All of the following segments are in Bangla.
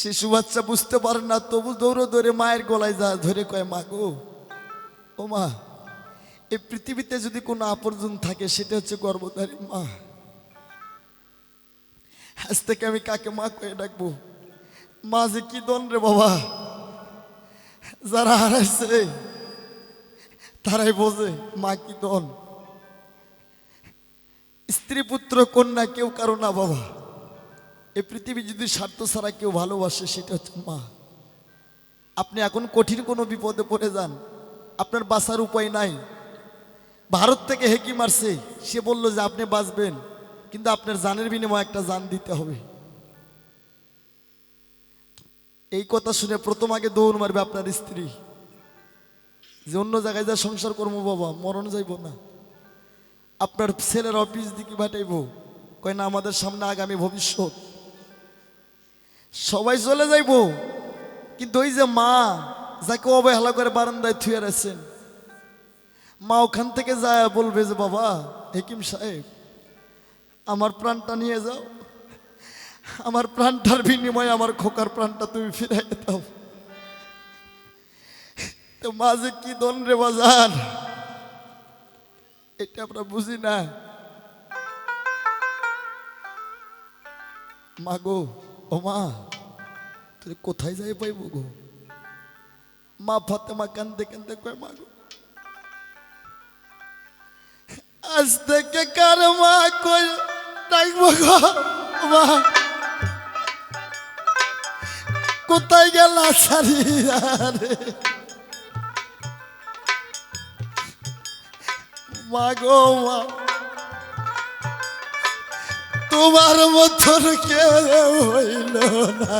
শিশু বাচ্চা বুঝতে পারে না, তবু দৌড়ে দৌড়ে মায়ের গলায় যা ধরে কয়, মা গো, ও মা, এই পৃথিবীতে যদি কোনো আপরজন থাকে, সেটা হচ্ছে গর্ভধারী মা। আজ থেকে আমি কাকে মা কয়ে ডাকবো? মা যে কি দন রে বাবা, যারা হারাইছে, তারাই বোঝে মা কি দন স্ত্রী পুত্র, কন্যা কেউ কারও না বাবা। এই পৃথিবী যদি স্বার্থ ছাড়া কেউ ভালোবাসে, সেটা হচ্ছে মা। আপনি এখন কঠিন কোনো বিপদে পড়ে যান। আপনার বাঁচার উপায় নাই। ভারত থেকে হেকি মারছে। সে বলল যে আপনি বাঁচবেন, কিন্তু আপনার জানের বিনিময়ে একটা জান দিতে হবে। এই কথা শুনে প্রথম আগে দৌড় মারবে আপনার স্ত্রী। যে অন্য জায়গায় যা সংসার করব বাবা, মরণ যাইব না। আপনার ছেলের অফিস দিকে পাঠাইব। কয় না, আমাদের সামনে আগামী ভবিষ্যৎ। সবাই চলে যাইব। কিন্তু ওই যে মা, যাকে অবহেলা করে বারান্দায় থুয়ে রাখছেন মা ওখান থেকে যায় বলবে যে, বাবা, হেকিম সাহেব, আমার প্রাণটা নিয়ে যাও। আমার প্রাণটার বিনিময়ে আমার খোকার প্রাণটা তুমি ফিরে দাও। তো মা যে কি রে বাজার? এটা আমরা বুঝি না। মা গো ও মা তুই কোথায় যাই পাইব গো? মা ফাতেমা কান্দে কান্দে কয়, মা গো, আজ থেকে কার মা কই ডাকবো গো? মা কোথায় গেল সারি রে মা গো, মা তোমার মতন কে হইল না।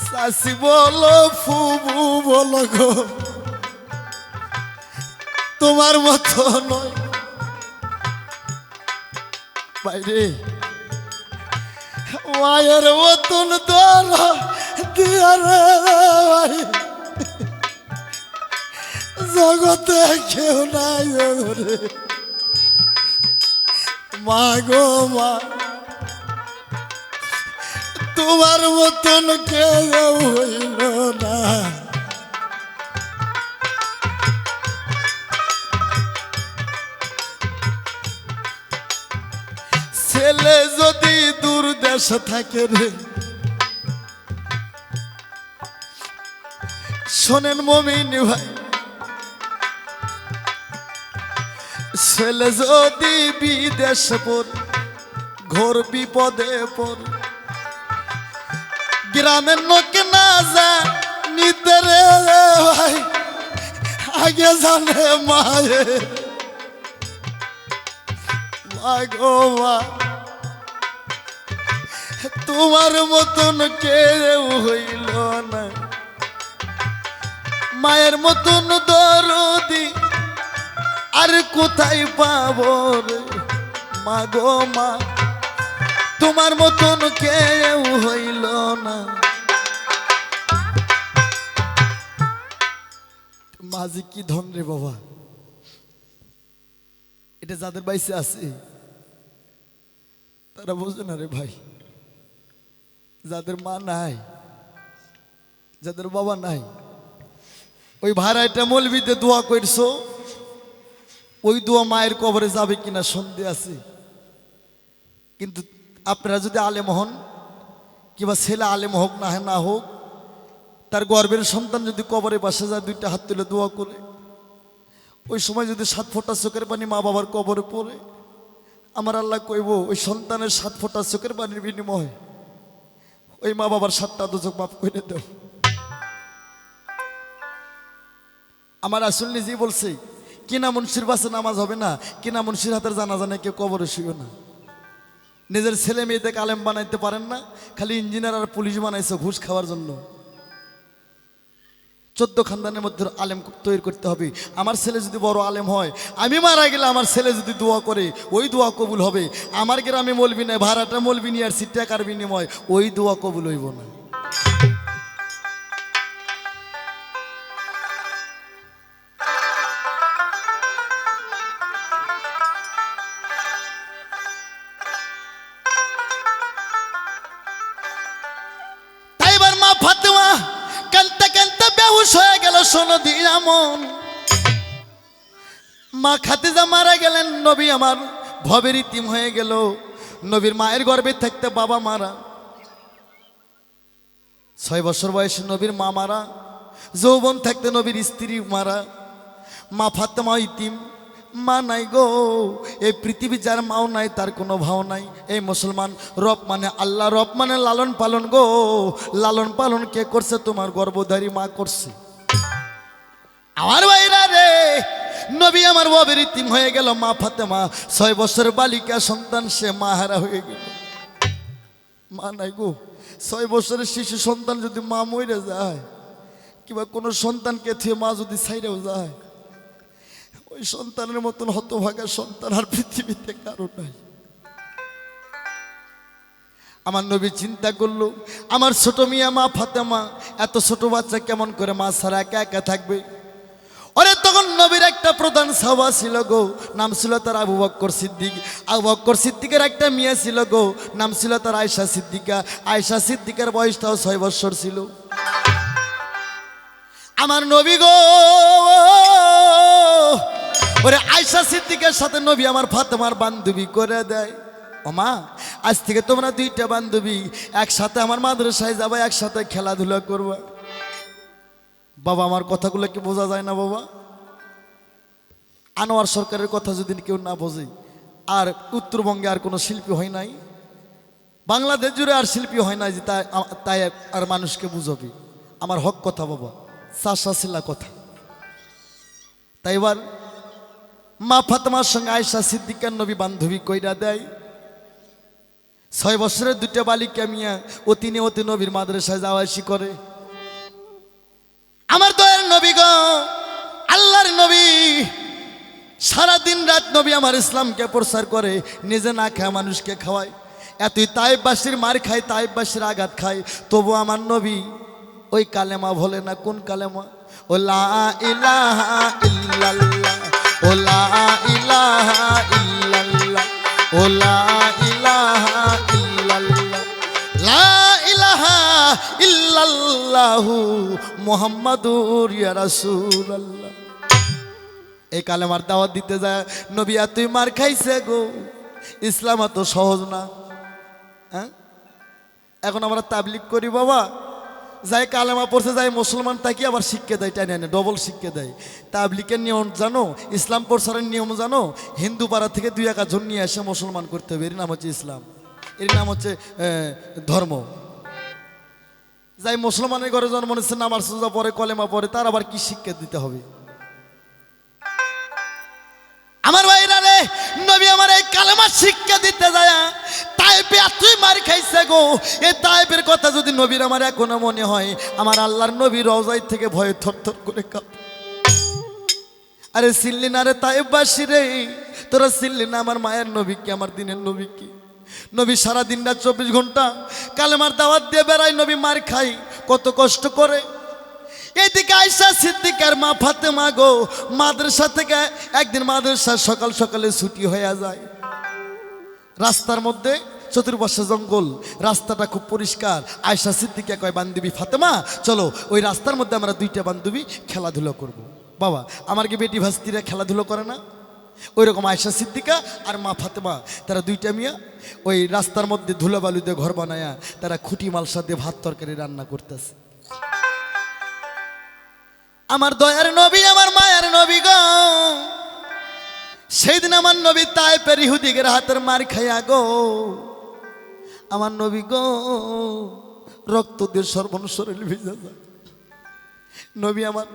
শাশি বলো ফুবু বলো গো। তোমার মতো নয়। বাইরে। মায়ের মতন দর দিয়ারে ভাই। জগতে কেউ নাই মা গো মা, তোমার মতন কেউ হইল দেশ থাকে রে। শোনেন মমিন ভাই, ছেলে যদি বিদেশ পর, ঘোর বিপদে পর, গ্রামের লোক না যা নিতে রে ভাই, আগে জানে মায়ে। মা গো মা তোমার মতন কেউ হইল না। মায়ের মতন দরদি আর কোথায় পাব রে? মা গো মা, তোমার মতন কেউ হইল না। মাঝি কি ধন রে বাবা? এটা যাদের বাইসে আছে, তারা বোঝে না রে ভাই। যাদের মা নাই, যাদের বাবা নাই, ওই ভাড়াটা মলবিতে দোয়া করছ, ওই দোয়া মায়ের কবরে যাবে কিনা সন্দেহ আছে? কিন্তু আপনারা যদি আলেম হন, কিংবা ছেলে আলেম হোক, না না হোক, তার গর্বের সন্তান যদি কবরে বাসা যায়, দুইটা হাত তুলে দোয়া করে, ওই সময় যদি সাত ফোঁটা চোখের পানি মা বাবার কবরে পড়ে, আমার আল্লাহ কইব, ওই সন্তানের সাত ফোঁটা চোখের পানির বিনিময় ওই মা বাবার সাতটা দুচোখ মাফ করে দেও। আমার আসল নিজেই বলছে, কিনা মুন্সির বাসে নামাজ হবে না, কিনা মুন্সির হাতের জানা জানে কেউ কবরে শুয়ে না। নিজের ছেলে মেয়েদের কালেম বানাইতে পারেন না, খালি ইঞ্জিনিয়ার আর পুলিশ বানাইছে ঘুষ খাওয়ার জন্য। চোদ্দ খানদানের মধ্যে আলেম তৈরি করতে হবে। আমার ছেলে যদি বড় আলেম হয়, আমি মারা গেলে আমার ছেলে যদি দোয়া করে, ওই দোয়া কবুল হবে। আমার গ্রামে মলবি নেই, ভাড়াটা মলবি নিয়ে আর সিট টাকার বিনিময়, ওই দোয়া কবুল হইব না। দিয়া মন মা খাতিজা মারা গেলেন, নবী আমার ভবের ইতিম হয়ে গেল। নবীর মায়ের গর্ভে থাকতে বাবা মারা। ছয় বছর বয়সে নবীর মা মারা। যৌবন থাকতে নবীর স্ত্রী মারা। মা ফাতেমা ইতিম, মা নাই গো। এই পৃথিবী যার মাও নাই, তার কোনো ভাও নাই। এই মুসলমান রব মানে আল্লাহ, রব মানে লালন পালন গো। লালন পালন কে করছে? তোমার গর্ভধারী মা করছে। আমার ভাইরা রে, নবী আমার ববের ইতিম হয়ে গেল, মা ফাতেমা। ছয় বছরের বালিকা সন্তান, সে মা হারা হয়ে গেল। মা নাই গো, ছয় বছরের শিশু সন্তান যদি মা মরে যায়, কিংবা কোনো সন্তানকে থিয়ে মা যদি ছাইরেও যায়, ওই সন্তানের মতন হতভাগা সন্তান আর পৃথিবীতে কারও নাই। আমার নবী চিন্তা করল, আমার ছোট মিয়া মা ফাতেমা, এত ছোট বাচ্চা কেমন করে মা ছাড়া একা একা থাকবে? ওরে তখন নবীর একটা প্রধান সভা ছিল গো, নাম ছিল তার আবু বক্কর সিদ্দিক। আবু বক্কর সিদ্দিকের একটা মেয়ে ছিল গো, নাম ছিল তার আয়সা সিদ্দিকা। আয়সা সিদ্দিকের বয়সটাও ছয় বৎসর ছিল। আমার নবী গো, ওরে আয়সা সিদ্দিকের সাথে নবী আমার ফাতেমার বান্ধবী করে দেয়। ও মা, আজ থেকে তোমরা দুইটা বান্ধবী, একসাথে আমার মাদ্রাসায় যাবে, একসাথে খেলাধুলা করবা। বাবা, আমার কথাগুলো কি বোঝা যায় না বাবা? আনোয়ার সরকারের কথা যদি কেউ না বোঝে, আর উত্তরবঙ্গে আর কোনো শিল্পী হয় নাই, বাংলাদেশ জুড়ে আর শিল্পী হয় নাই যে তাই তাই আর মানুষকে বুঝবে। আমার হক কথা বাবা, চাষা শিলা কথা। তাই এবার মা ফাতেমার সঙ্গে আয়সা সিদ্দিকার নবী বান্ধবী কইরা দেয়, ছয় বছরের দুটা বালিকা মিয়া অতিনে অতি নবীর মাদ্রাসায় যাওয়া করে। আমার দয়ার নবী গো, আল্লাহর নবী সারা দিন রাত নবী আমার ইসলামকে প্রচার করে, নিজে না খায় মানুষকে খাওয়ায়। এতই তাইবাসীর মার খায় তাইবাসীর আঘাত খায়। তবু আমার নবী, ওই কালেমা বলে না, কোন কালেমা? ও লা ইলাহা ও লা ইলাহা ও লা ইলাহা লা ইলাহা ইল্লাল্লাহু মুহাম্মাদুর ইয়া রাসূলুল্লাহ। এই কালেমার দাওয়াত দিতে যায়, নবী, আর তুই মার খাইছে গো? ইসলাম এত সহজ না। হ্যাঁ? এখন আমরা তাবলিক করি, বাবা। যাই কালেমা পড়ছে, যাই মুসলমান, তাকে আবার শিক্ষা দেয় টাইনে আনে ডবল শিক্ষা দেয়। তাবলিকের নিয়ম জানো, ইসলাম প্রচারের নিয়ম জানো, হিন্দু পাড়া থেকে দুই একা জন নিয়ে এসে মুসলমান করতে হবে, এর নাম হচ্ছে ইসলাম। এর নাম হচ্ছে ধর্ম। যাই মুসলমানের ঘরে জন্ম নিচ্ছে নামার সোজা পরে কলেমা পরে তার আবার কি শিক্ষা দিতে হবে? আমার ভাইরা রে, নবী আমার এই কালেমার শিক্ষা দিতে যায়, তাইপে এতই মার খাইছে গো। এই তাইপের কথা যদি নবীর আমার এখনও মনে হয়, আমার আল্লাহর নবী রওজাই থেকে ভয়ে থরথর করে কাঁপ। আরে সিল্লি না রে তাইবাসী রে, তোরা সিল্লি না, আমার মায়ের নবী কি, আমার দিনের নবী কি? নবী সারা দিন রাত চব্বিশ ঘণ্টা কালেমার দাওয়াত দিয়ে বেড়াই নবী মার খাই, কত কষ্ট করে। এদিকে আয়সা সিদ্দিকার মা ফাতেমা গো, মাদ্রাসা থেকে একদিন মাদ্রাসা সকাল সকালে ছুটি হয়ে যায়। রাস্তার মধ্যে চতুর্পাশে জঙ্গল, রাস্তাটা খুব পরিষ্কার। আয়সা সিদ্দিকা কয়, বান্ধবী ফাতেমা, চলো, ওই রাস্তার মধ্যে আমরা দুইটা বান্ধবী খেলাধুলা করব। বাবা, আমার কি বেটি ভাস্তিরা খেলাধুলো করে না? ওই রকম আয়সা সিদ্দিকা আর মা ফাতেমা। তারা দুইটা মিয়া ওই রাস্তার মধ্যে ধুলাবালু দিয়ে ঘর বানায়া তারা খুঁটি মালসা দিয়ে ভাত তরকারি রান্না করতেছে। আমার দয়ার নবী, আমার মায়ের নবী গো। সেই দিন আমার নবী তাই পেরি হুদিকের হাতের মার খাইয়া গো। আমার নবী গো, রক্ত দিয়ে সর্বন শরীর ভিজে নবী আমার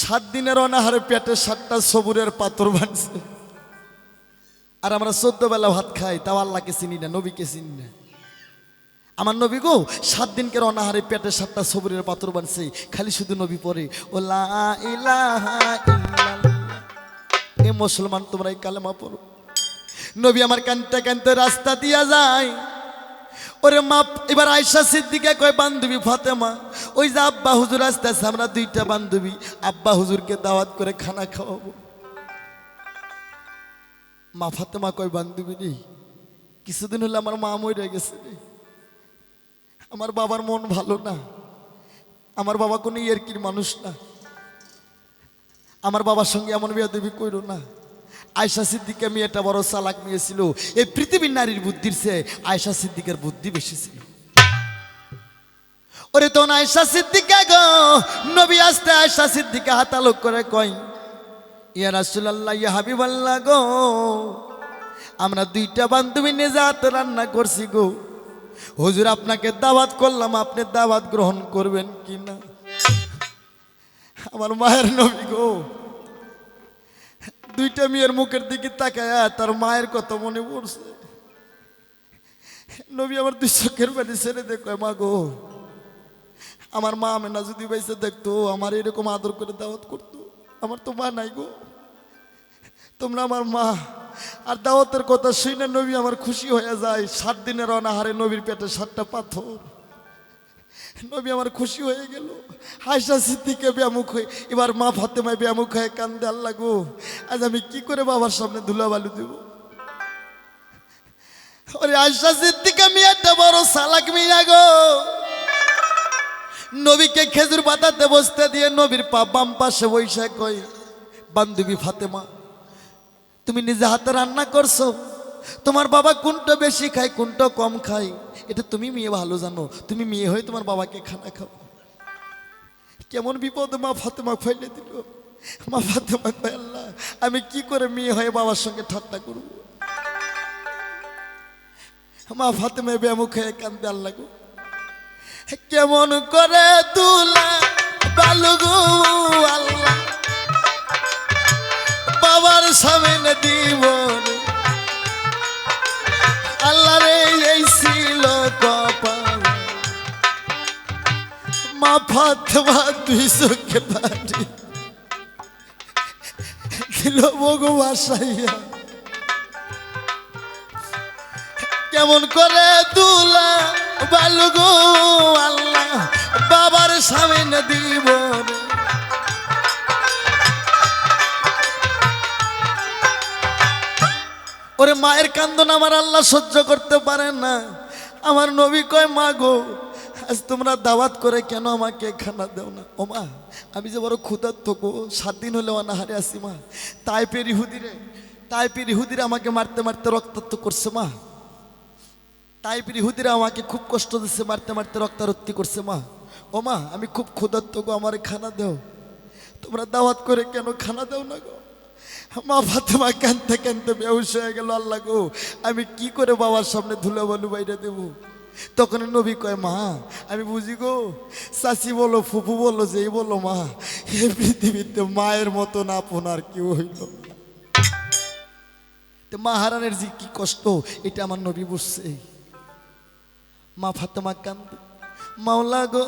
সাত দিনের অনাহারে পেটে সাতটা সবুরের পাথর বানছে। আর আমরা চোদ্দ বেলা ভাত খাই, তাও আল্লাহকে চিনি না, নবীকে চিনি না। আমার নবী গো, সাত দিনকে অনাহারে পেটে সাতটা সবুরের পাথর বানছে, খালি শুধু নবী পরে। ও। এ মুসলমান, তোমরা এই কালেমা পড়ো। নবী আমার কানতে কানতে রাস্তা দিয়া যায়। ওরে মা এবার আয়সা সিদ্দিকে কয়, বান্ধবী ফাতেমা, ওই যে আব্বা হুজুর আসতেছে, আমরা দুইটা বান্ধবী। আব্বা হুজুরকে দাওয়াত করে খানা খাওয়াবো। মা ফাতেমা কয়, বান্ধবী কিছুদিন হলে আমার মা মরে গেছে রে। আমার বাবার মন ভালো না। আমার বাবা কোনো ইয়ারকির মানুষ না। আমার বাবার সঙ্গে এমন বিয়া দেবী কইরো না। আয়সা সিদ্দিকের মেয়েটা বড় চালাক মেয়ে ছিল। এই পৃথিবীর নারীর বুদ্ধির চেয়ে আয়সা সিদ্দিকের বুদ্ধি বেশি ছিল। ওরে তো আয়সা সিদ্দিকা গো, নবী আসতে আয়সা সিদ্দিকা হাতালোক করে কয় ইয়া রাসূলুল্লাহ, ইয়া হাবিবাল্লাহ গো। আমরা দুইটা বান্ধবী নিজে হাতে রান্না করছি গো। হুজুর, আপনাকে দাওয়াত করলাম, আপনি দাওয়াত গ্রহণ করবেন কি না? আমার মায়ের নবী গো। দুইটা মেয়ের মুখের দিকে তাকায় তার মায়ের কথা মনে পড়ছে। নবী আমার দুই চোখের পানি ছেড়ে দেখো মা গো, আমার মা আমেনা যদি বাইসে দেখতো, আমার এরকম আদর করে দাওয়াত করতো। আমার তো মা নাই গো। তোমরা আমার মা। আর দাওয়াতের কথা শুনে নবী আমার খুশি হয়ে যায়। সাত দিনের অনাহারে নবীর পেটে সাতটা পাথর। নবী আমার খুশি হয়ে গেল। হাইসা সিদ্দিকে ব্যামুখ হয়ে এবার মা ফাতেমায় ব্যামুখ হয়ে কান্দে আল্লাহ গো। আজ আমি কি করে বাবার সামনে ধুলাবালু দেব? ওরে আয়সা সিদ্দিকা বড় সালাক মিয়া গো। নবীকে খেজুর পাতাতে বসতে দিয়ে নবীর পা বাম পাশে বৈশাখ কই বান্ধবী ফাতেমা, তুমি নিজে হাতে রান্না করছ? তোমার বাবা কোনটা বেশি খায়, কোনটা কম খায়? এটা তুমি মেয়ে ভালো জানো। তুমি মেয়ে হয়ে তোমার বাবাকে খানা খাও। কেমন বিপদ মা ফাতেমা ফেলে দিল। মা ফাতেমা কয়, আল্লাহ, আমি কি করে মেয়ে হয়ে বাবার সঙ্গে ঠাট্টা করব? মা ফাতেমা ব্যামুখ হয়ে কান্দে আল্লাহ গো কেমন করে তুলা বালুগু আল্লাহ? বাবার সামনে দিব আল্লাহ রে এই ছিল কেমন করে তুলা বালুগো আল্লাহ, বাবার সামনে দিব ওরে মায়ের কান্দন আমার আল্লাহ সহ্য করতে পারে না। আমার নবী কয়, মা গো, আজ তোমরা দাওয়াত করে কেন আমাকে খানা দেও না? ও মা, আমি যে বড় ক্ষুধার্ত গো, সাত দিন হলে অনাহারে আসি মা। তাই পের ইহুদিরে তাই পের ইহুদিরে আমাকে মারতে মারতে রক্তাক্ত করছে মা। তাই ইহুদিরা আমাকে খুব কষ্ট দিচ্ছে মারতে মারতে রক্তারক্তি করছে, মা। ও মা, আমি খুব ক্ষুধার্ত গো, আমার খানা দাও। তোমরা দাওয়াত করে কেন খানা দাও না গো? মা ফাতেমা কানতে কানতে বেহুশ হয়ে গেল, আল্লাহ গো, আমি কি করে বাবার সামনে ধুলো বালু বাইরে দেব? তখন নবী কয়, মা, আমি বুঝি গো, চাচি বলো, ফুফু বলো, যেই বলো, মা, এই পৃথিবীতে মায়ের মতন আপন আর কেউ হইল মা হারানের যে কি কষ্ট, এটা আমার নবী বুঝছে। মা ফাতেমা কান্দে। মাওলা গো,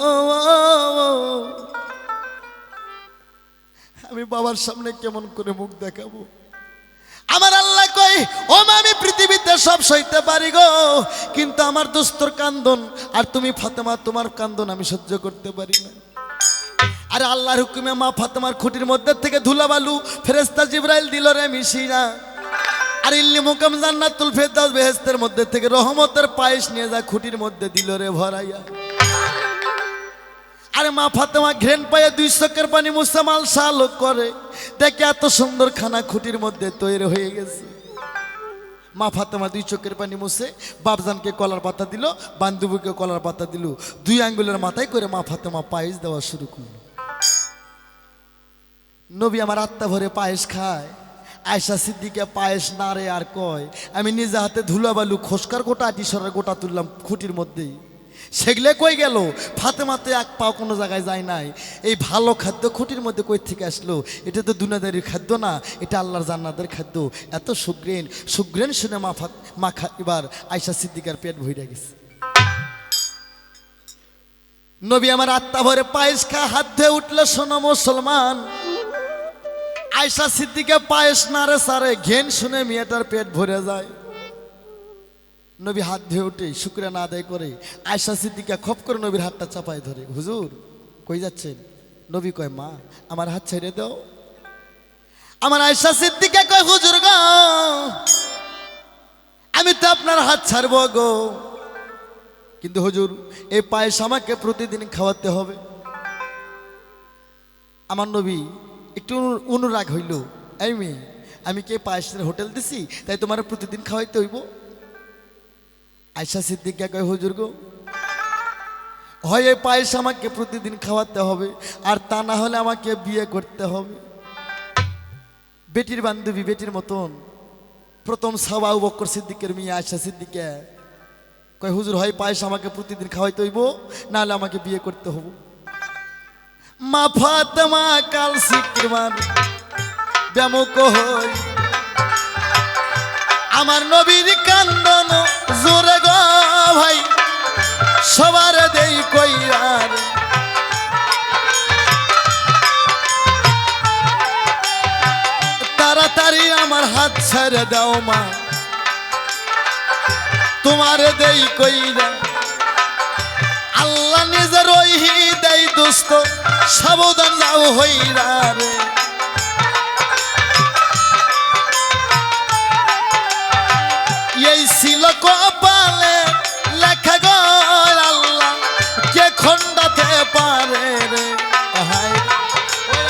আমি বাবার সামনে কেমন করে মুখ দেখাবো? আমার আল্লাহ কই ও আমি পৃথিবীতে সব সইতে পারি গো, কিন্তু আমার দোস্তর কান্দন, আর তুমি ফাতেমা, তোমার কান্দন আমি সহ্য করতে পারি না। আর আল্লাহর হুকুমে মা ফাতেমার খুঁটির মধ্যে থেকে ধুলাবালু ফেরেস্তা জিব্রাইল দিল রে মিশিরা আর ইল্লি মুকাম জান্নাতুল ফেরদাউস বেহেশতের মধ্যে থেকে রহমতের পায়েস নিয়ে যা খুঁটির মধ্যে দিল রে ভরাইয়া। আরে মা ফাতেমা ঘ্রেন পায়ে দুই চোখের পানি মুসামাল শালক করে। দেখে এত সুন্দর খানা খুঁটির মধ্যে তৈরি হয়ে গেছে। মা ফাতেমা দুই চোখের পানি মুছে বাপজানকে কলার পাতা দিল, বান্ধবীকে কলার পাতা দিল। দুই আঙ্গুলের মাথায় করে মা ফাতেমা পায়েস দেওয়া শুরু করল। নবী আমার আত্মা ভরে পায়েস খায়। আয়সা সিদ্দিকে পায়েস নারে আর কয়, আমি নিজে হাতে ধুলাবালু খোসকার গোটা আটিসরের গোটা তুললাম খুঁটির মধ্যেই। সেগুলো কই গেল? ফাতেমাতে এক পাও কোনো জায়গায় যায় নাই। এই ভালো খাদ্য খুঁটির মধ্যে কই থেকে আসলো? এটা তো দুনাদারির খাদ্য না, এটা আল্লাহর জান্নাতের খাদ্য। এত সুগ্রেন সুগ্রেন শুনে মা ফাত মা খা এবার আয়সা সিদ্দিকার পেট ভইরা গেছে। নবী আমার আত্মা ভরে পায়েস খা হাত ধুয়ে উঠল, শোনো মুসলমান। আয়সা সিদ্দিকে পায়েস নারে সারে, ঘেন শুনে মেয়েটার পেট ভরে যায়। নবী হাত ধুয়ে উঠে শুক্রিয়া না আদায় করে আয়সা সিদ্দিকা খপ করে নবীর হাতটা চাপায় ধরে। হুজুর, কই যাচ্ছেন? নবী কয়, মা, আমার হাত ছেড়ে দাও। আমার আয়সা সিদ্দিকা কয়, হুজুর গো, আমি তো আপনার হাত ছাড়বো গো। কিন্তু হুজুর, এই পায়েস আমাকে প্রতিদিন খাওয়াতে হবে। আমার নবী একটু অনুরাগ হইল। এই মেয়ে, আমি কে পায়েসের হোটেল দিছি? তাই তোমার প্রতিদিন খাওয়াইতে হইব? আয়সা সিদ্দিকা কয়, হুজুর গো, হয় এই পায়েস আমাকে প্রতিদিন খাওয়াতে হবে, আর তা না হলে আমাকে বিয়ে করতে হবে। বেটির বান্ধবী, বেটির মতন, প্রথম সাবা বক্কর সিদ্দিকের মেয়ে আয়সা সিদ্দিকা কয়, হুজুর, হয় পায়েস আমাকে প্রতিদিন খাওয়াইতে হইব নাহলে আমাকে বিয়ে করতে হব মা কাল সিকমান ব্যামুক হই আমার নবীর কান্দন জোরে গো ভাই, সবার দেই কইরার। তাড়াতাড়ি আমার হাত ছেড়ে দাও মা, তোমার দেই কইরা। আল্লাহ নিজের ওই দেই দোস্ত, সাবধান যাও হইরা রে। এই ছিল কপালে লেখা গো আল্লাহ, কে খন্ডাতে পারে রে?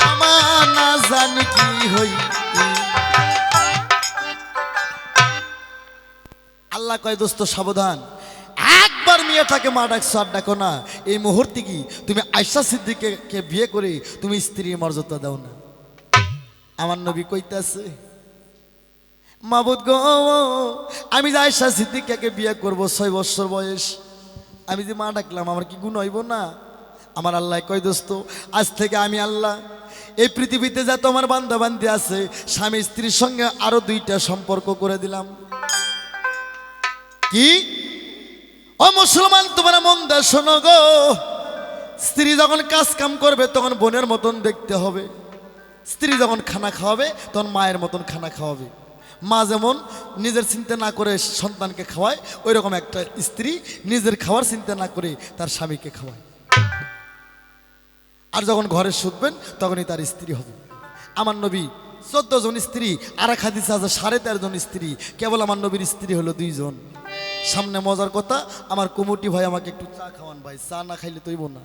আমার না জানি কি হই? আল্লাহ কয়, দোস্ত, সাবধান। একবার মেয়েটাকে মা ডাকছো আর ডাকো না। এই মুহূর্তে কি তুমি আয়সা সিদ্দিকে বিয়ে করে তুমি স্ত্রীর মর্যাদা দাও না? আমার নবী কইতাছে মাবুদ গো, আমি যে আয়সা সিদ্দিকাকে বিয়ে করব ছয় বছর বয়স, আমি যে মা ডাকলাম, আমার কি গুণ হইব না? আমার আল্লাহ কয়, দোস্ত, আজ থেকে আমি আল্লাহ, এই পৃথিবীতে যা তোমার বান্ধা বান্ধি আছে, স্বামী স্ত্রীর সঙ্গে আরও দুইটা সম্পর্ক করে দিলাম। কি? ও মুসলমান, তোমরা মন দা শোনো গো। স্ত্রী যখন কাজ কাম করবে, তখন বোনের মতন দেখতে হবে। স্ত্রী যখন খানা খাওয়াবে, তখন মায়ের মতন খানা খাওয়াবে। মা যেমন নিজের চিন্তা না করে সন্তানকে খাওয়ায় ওই রকম একটা স্ত্রী নিজের খাওয়ার চিন্তা না করে তার স্বামীকে খাওয়ায়। আর যখন ঘরে শুধবেন তখনই তার স্ত্রী হবে। আমার নবী চোদ্দ জন স্ত্রী, আর এক হাদিসে আছে সাড়ে তেরো জন স্ত্রী। কেবল আমার নবীর স্ত্রী হলো দুইজন। সামনে মজার কথা, আমার কুমুটি ভাই আমাকে একটু চা খাওয়ান ভাই, চা না খাইলে তৈব না।